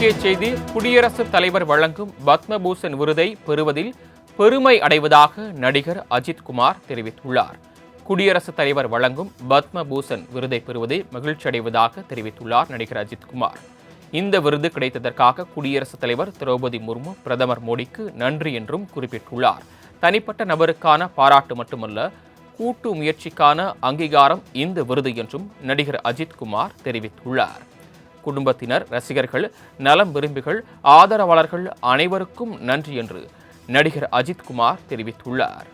முக்கிய செய்தி குடியரசுத் தலைவர் வழங்கும் பத்மபூஷன் விருதை பெறுவதில் பெருமை அடைவதாக நடிகர் அஜித் குமார் தெரிவித்துள்ளார். குடியரசுத் தலைவர் வழங்கும் பத்மபூஷன் விருதை பெறுவதில் மகிழ்ச்சி அடைவதாக தெரிவித்துள்ளார் நடிகர் அஜித் குமார். இந்த விருது கிடைத்ததற்காக குடியரசுத் தலைவர் திரௌபதி முர்மு பிரதமர் மோடிக்கு நன்றி என்றும் குறிப்பிட்டுள்ளார். தனிப்பட்ட நபருக்கான பாராட்டு மட்டுமல்ல கூட்டு முயற்சிக்கான அங்கீகாரம் இந்த விருது என்றும் நடிகர் அஜித் குமார் தெரிவித்துள்ளார். குடும்பத்தினர் ரசிகர்கள் நலம் விரும்பிகள் ஆதரவாளர்கள் அனைவருக்கும் நன்றி என்று நடிகர் அஜித் குமார் தெரிவித்துள்ளார்.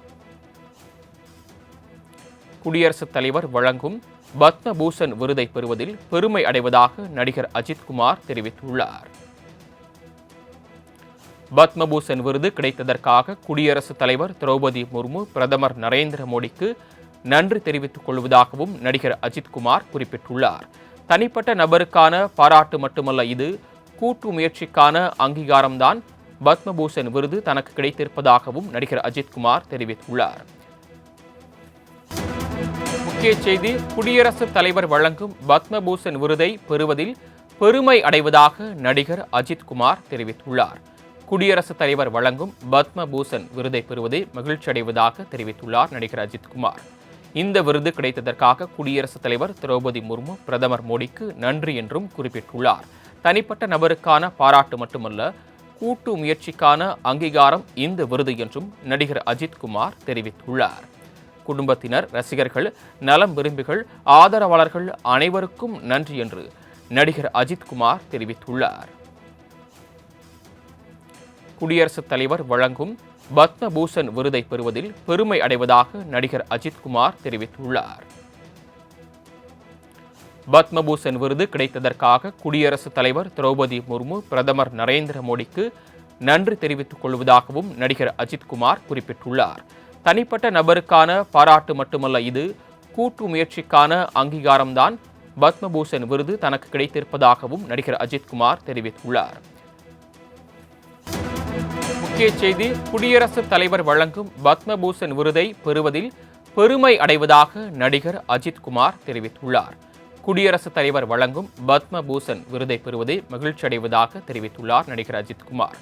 குடியரசுத் தலைவர் வழங்கும் பத்மபூஷன் விருதை பெறுவதில் பெருமை அடைவதாக நடிகர் அஜித் குமார் தெரிவித்துள்ளார். பத்மபூஷன் விருது கிடைத்ததற்காக குடியரசுத் தலைவர் திரௌபதி முர்மு பிரதமர் நரேந்திர மோடிக்கு நன்றி தெரிவித்துக் கொள்வதாகவும் நடிகர் அஜித் குமார் குறிப்பிட்டுள்ளார். தனிப்பட்ட நபருக்கான பாராட்டு மட்டுமல்ல இது கூட்டு முயற்சிக்கான அங்கீகாரம்தான். பத்மபூஷன் விருது தனக்கு கிடைத்திருப்பதாகவும் நடிகர் அஜித் குமார் தெரிவித்துள்ளார். முக்கிய செய்தி குடியரசுத் தலைவர் வழங்கும் பத்மபூஷன் விருதை பெறுவதில் பெருமை அடைவதாக நடிகர் அஜித்குமார் தெரிவித்துள்ளார். குடியரசுத் தலைவர் வழங்கும் பத்மபூஷன் விருதை பெறுவதில் மகிழ்ச்சி அடைவதாக தெரிவித்துள்ளார் நடிகர் அஜித்குமார். இந்த விருது கிடைத்ததற்காக குடியரசுத் தலைவர் திரௌபதி முர்மு பிரதமர் மோடிக்கு நன்றி என்றும் குறிப்பிட்டுள்ளார். தனிப்பட்ட நபருக்கான பாராட்டு மட்டுமல்ல கூட்டு முயற்சிக்கான அங்கீகாரம் இந்த விருது என்றும் நடிகர் அஜித் குமார் தெரிவித்துள்ளார். குடும்பத்தினர் ரசிகர்கள் நலம் விரும்பிகள் ஆதரவாளர்கள் அனைவருக்கும் நன்றி என்று நடிகர் அஜித் குமார் தெரிவித்துள்ளார். குடியரசுத் தலைவர் வழங்கும் பத்மபூஷன் விருதை பெறுவதில் பெருமை அடைவதாக நடிகர் அஜித் குமார் தெரிவித்துள்ளார். பத்மபூஷன் விருது கிடைத்ததற்காக குடியரசுத் தலைவர் திரௌபதி முர்மு பிரதமர் நரேந்திர மோடிக்கு நன்றி தெரிவித்துக் கொள்வதாகவும் நடிகர் அஜித் குமார் குறிப்பிட்டுள்ளார். தனிப்பட்ட நபருக்கான பாராட்டு மட்டுமல்ல இது கூட்டு முயற்சிக்கான அங்கீகாரம்தான் பத்மபூஷன் விருது தனக்கு கிடைத்திருப்பதாகவும் நடிகர் அஜித் குமார் தெரிவித்துள்ளார். முக்கிய செய்தி குடியரசுத் தலைவர் வழங்கும் பத்மபூஷன் விருதை பெறுவதில் பெருமை அடைவதாக நடிகர் அஜித் குமார் தெரிவித்துள்ளார். குடியரசுத் தலைவர் வழங்கும் பத்மபூஷன் விருதை பெறுவதை மகிழ்ச்சி அடைவதாக தெரிவித்துள்ளார் நடிகர் அஜித் குமார்.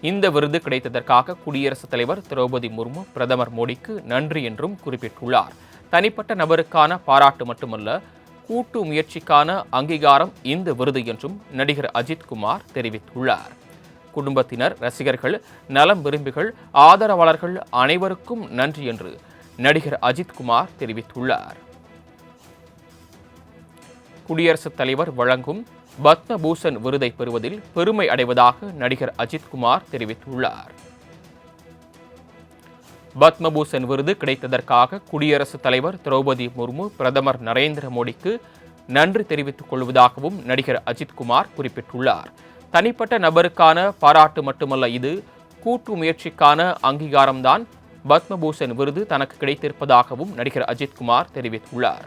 இந்த விருது கிடைத்ததற்காக குடியரசுத் தலைவர் திரௌபதி முர்மு பிரதமர் மோடிக்கு நன்றி என்றும் குறிப்பிட்டுள்ளார். தனிப்பட்ட நபருக்கான பாராட்டு மட்டுமல்ல கூட்டு முயற்சிக்கான அங்கீகாரம் இந்த விருது என்றும் நடிகர் அஜித் குமார் தெரிவித்துள்ளார். குடும்பத்தினர் ரசிகர்கள் நலம் விரும்பிகள் ஆதரவாளர்கள் அனைவருக்கும் நன்றி என்று நடிகர் அஜித் குமார் தெரிவித்துள்ளார். குடியரசுத் தலைவர் வழங்கும் பத்மபூஷன் விருதை பெறுவதில் பெருமை அடைவதாக நடிகர் அஜித் குமார் தெரிவித்துள்ளார். பத்மபூஷன் விருது கிடைத்ததற்காக குடியரசுத் தலைவர் திரௌபதி முர்மு பிரதமர் நரேந்திர மோடிக்கு நன்றி தெரிவித்துக் கொள்வதாகவும் நடிகர் அஜித் குமார் குறிப்பிட்டுள்ளார். தனிப்பட்ட நபருக்கான பாராட்டு மட்டுமல்ல இது கூட்டு முயற்சிக்கான அங்கீகாரம்தான். பத்மபூஷன் விருது தனக்கு கிடைத்திருப்பதாகவும் நடிகர் அஜித்குமார் தெரிவித்துள்ளார்.